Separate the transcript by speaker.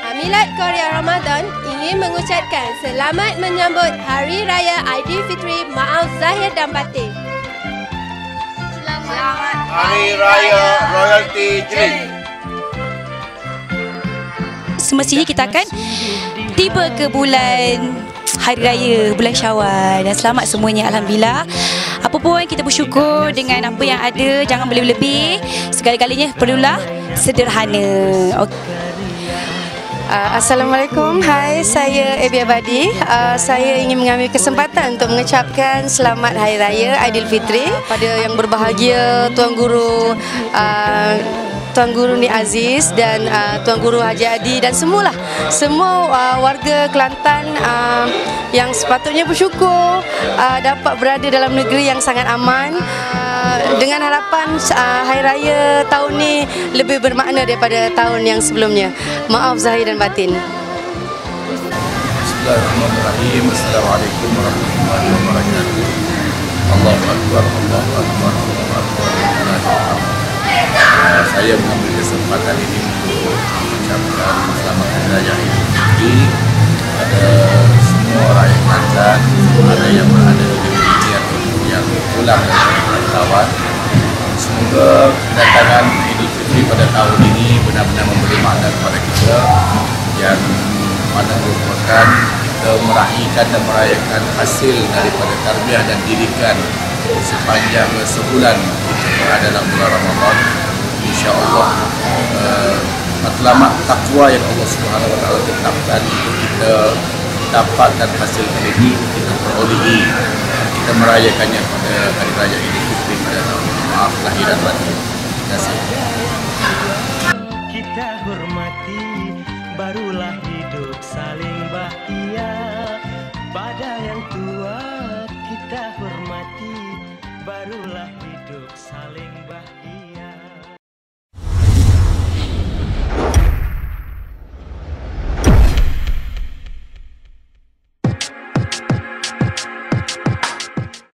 Speaker 1: Amilat Korea Ramadan ingin mengucapkan selamat menyambut Hari Raya Aidilfitri Maaf Zahir dan Batin. Selamat
Speaker 2: Hari Raya Royalty Drink.
Speaker 3: semestinya kita akan
Speaker 4: tiba ke bulan
Speaker 3: Hari Raya bulan Syawal dan selamat semuanya Alhamdulillah apa pun kita bersyukur dengan apa yang ada jangan berlebih-lebih segala-galanya perlulah sederhana
Speaker 4: okay.
Speaker 5: Uh, Assalamualaikum, hai saya Ebi Abadi. Uh, Saya ingin mengambil kesempatan untuk mengucapkan Selamat Hari Raya Aidilfitri Pada yang berbahagia Tuan Guru uh, Tuan Guru Ni Aziz dan uh, Tuan Guru Haji Adi dan semualah semua uh, warga Kelantan uh, yang sepatutnya bersyukur uh, dapat berada dalam negeri yang sangat aman. uh, dengan harapan uh, Hari Raya tahun ni lebih bermakna daripada tahun yang sebelumnya. Maaf zahir dan batin. Bismillahirrahmanirrahim.
Speaker 6: Assalamualaikum warahmatullahi wabarakatuh. Allahu Akbar, Allahu Akbar, Allahu Akbar. Saya mengambil kesempatan ini untuk mengucapkan selamat hari raya Idul Fitri benar-benar memberi makna kepada kita yang mana merupakan kita meraihkan dan merayakan hasil daripada tarbiyah dan didikan sepanjang sebulan kita berada dalam bulan Ramadan insya-Allah uh, matlamat takwa yang Allah Subhanahu taala tetapkan untuk kita dapatkan hasil ini kita perolehi kita merayakannya pada hari raya Fitri pada tahun ini. maaf lahir dan batin
Speaker 4: hidup saling bahagia. Pada yang tua